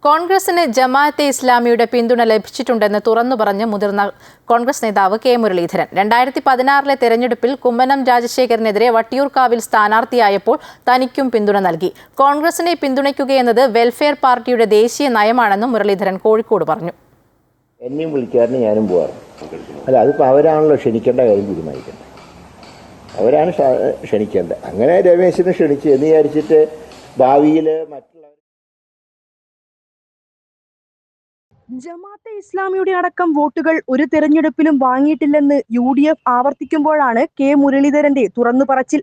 കോൺഗ്രസിന് ജമാഅത്തെ ഇസ്ലാമിയുടെ പിന്തുണ ലഭിച്ചിട്ടുണ്ടെന്ന് തുറന്നു പറഞ്ഞ് മുതിർന്ന കോൺഗ്രസ് നേതാവ് കെ മുരളീധരൻ. രണ്ടായിരത്തി പതിനാറിലെ തെരഞ്ഞെടുപ്പിൽ കുമ്മനം രാജശേഖരനെതിരെ വട്ടിയൂർക്കാവിൽ സ്ഥാനാർത്ഥിയായപ്പോൾ തനിക്കും പിന്തുണ നൽകി. കോൺഗ്രസിനെ പിന്തുണയ്ക്കുകയെന്നത് വെൽഫെയർ പാർട്ടിയുടെ ദേശീയ നയമാണെന്നും മുരളീധരൻ കോഴിക്കോട് പറഞ്ഞു. എന്നെയും വിളിക്കാറിന് ഞാനും പോകാറുണ്ട് അല്ല അതിപ്പോൾ അവരാണല്ലോ ക്ഷണിക്കേണ്ട കാര്യം തീരുമാനിക്കേണ്ടത്. അവരാണ് ക്ഷ- ക്ഷണിക്കേണ്ടത്. അങ്ങനെ രമേശിനെ ക്ഷണിച്ച് എന്ന് വിചാരിച്ചിട്ട് ഭാവിയിൽ മറ്റുള്ളവർ ജമാഅത്തെ ഇസ്ലാമിയുടെ അടക്കം വോട്ടുകൾ ഒരു തെരഞ്ഞെടുപ്പിലും വാങ്ങിയിട്ടില്ലെന്ന് യു ഡി എഫ് ആവർത്തിക്കുമ്പോഴാണ് കെ മുരളീധരന്റെ തുറന്നു പറച്ചിൽ.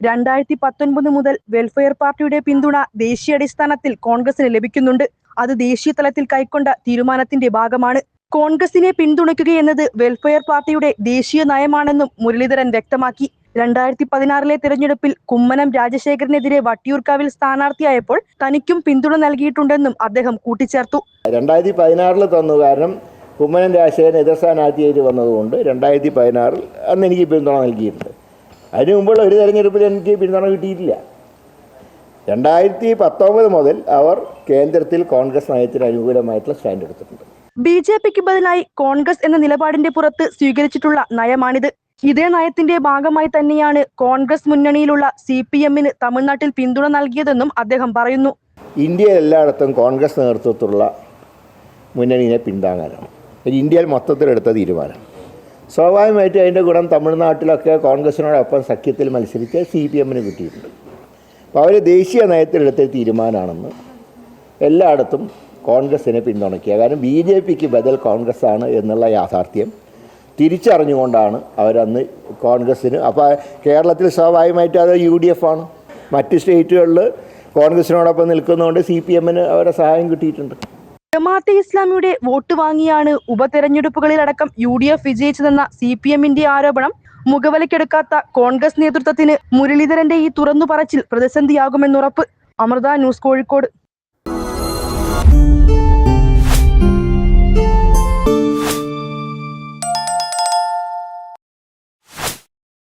രണ്ടായിരത്തി പത്തൊൻപത് മുതൽ വെൽഫെയർ പാർട്ടിയുടെ പിന്തുണ ദേശീയ അടിസ്ഥാനത്തിൽ കോൺഗ്രസിന് ലഭിക്കുന്നുണ്ട്. അത് ദേശീയ തലത്തിൽ കൈക്കൊണ്ട തീരുമാനത്തിന്റെ ഭാഗമാണ്. കോൺഗ്രസിനെ പിന്തുണയ്ക്കുകയെന്നത് വെൽഫെയർ പാർട്ടിയുടെ ദേശീയ നയമാണെന്നും മുരളീധരൻ വ്യക്തമാക്കി. രണ്ടായിരത്തി പതിനാറിലെ തിരഞ്ഞെടുപ്പിൽ കുമ്മനം രാജശേഖരനെതിരെ വട്ടിയൂർക്കാവിൽ സ്ഥാനാർത്ഥിയായപ്പോൾ തനിക്കും പിന്തുണ നൽകിയിട്ടുണ്ടെന്നും അദ്ദേഹം കൂട്ടിച്ചേർത്തു. രണ്ടായിരത്തി പതിനാറിൽ തന്നു. കാരണം കുമ്മനം രാജശേഖരൻ എതിർ സ്ഥാനാർത്ഥിയായിട്ട് വന്നതുകൊണ്ട് രണ്ടായിരത്തി പതിനാറിൽ അന്ന് എനിക്ക് പിന്തുണ നൽകിയിട്ടുണ്ട്. അതിനു മുമ്പുള്ള ഒരു തെരഞ്ഞെടുപ്പിൽ എനിക്ക് പിന്തുണ കിട്ടിയിട്ടില്ല. രണ്ടായിരത്തി പത്തൊമ്പത് മുതൽ അവർ കേന്ദ്രത്തിൽ കോൺഗ്രസ് നയത്തിന് അനുകൂലമായിട്ടുള്ള സ്റ്റാൻഡ് എടുത്തിട്ടുണ്ട്. ബി ജെ പിക്ക് ബദലായി കോൺഗ്രസ് എന്ന നിലപാടിന്റെ പുറത്ത് സ്വീകരിച്ചിട്ടുള്ള നയമാണിത്. ഇതേ നയത്തിന്റെ ഭാഗമായി തന്നെയാണ് കോൺഗ്രസ് മുന്നണിയിലുള്ള സി പി എമ്മിന് തമിഴ്നാട്ടിൽ പിന്തുണ നൽകിയതെന്നും അദ്ദേഹം പറയുന്നു. ഇന്ത്യയിൽ എല്ലായിടത്തും കോൺഗ്രസ് നേതൃത്വത്തിലുള്ള മുന്നണിയെ പിന്താങ്ങാനാണ് ഇന്ത്യയിൽ മൊത്തത്തിലെടുത്ത തീരുമാനം. സ്വാഭാവികമായിട്ട് അതിന്റെ ഗുണം തമിഴ്നാട്ടിലൊക്കെ കോൺഗ്രസിനോടൊപ്പം സഖ്യത്തിൽ മത്സരിച്ച് സി പി എമ്മിന് കിട്ടിയിട്ടുണ്ട്. അപ്പോൾ അവർ ദേശീയ നയത്തിലെടുത്ത തീരുമാനമാണെന്ന് എല്ലായിടത്തും കോൺഗ്രസിനെ പിന്തുണയ്ക്കുക. കാരണം ബി ജെ പിക്ക് ബദൽ കോൺഗ്രസ് ആണ് എന്നുള്ള യാഥാർത്ഥ്യം തിരിച്ചറിഞ്ഞുകൊണ്ടാണ് അവരന്ന് കോൺഗ്രസ്സിന്. അപ്പോൾ കേരളത്തിൽ സ്വാഭാവികമായിട്ട് അത് യു ഡി എഫ് ആണ്. മറ്റ് സ്റ്റേറ്റുകളിൽ കോൺഗ്രസിനോടൊപ്പം നിൽക്കുന്നതുകൊണ്ട് സി പി എമ്മിന് അവരുടെ സഹായം കിട്ടിയിട്ടുണ്ട്. ജമാഅത്തെ ഇസ്ലാമിയുടെ വോട്ട് വാങ്ങിയാണ് ഉപതെരഞ്ഞെടുപ്പുകളിലടക്കം യു ഡി എഫ് വിജയിച്ചതെന്ന സി പി എമ്മിന്റെ ആരോപണം മുഖവിലക്കെടുക്കാത്ത കോൺഗ്രസ് നേതൃത്വത്തിന് മുരളീധരന്റെ ഈ തുറന്നു പറച്ചിൽ പ്രതിസന്ധിയാകുമെന്നുറപ്പ്. അമൃത ന്യൂസ് കോഴിക്കോട്.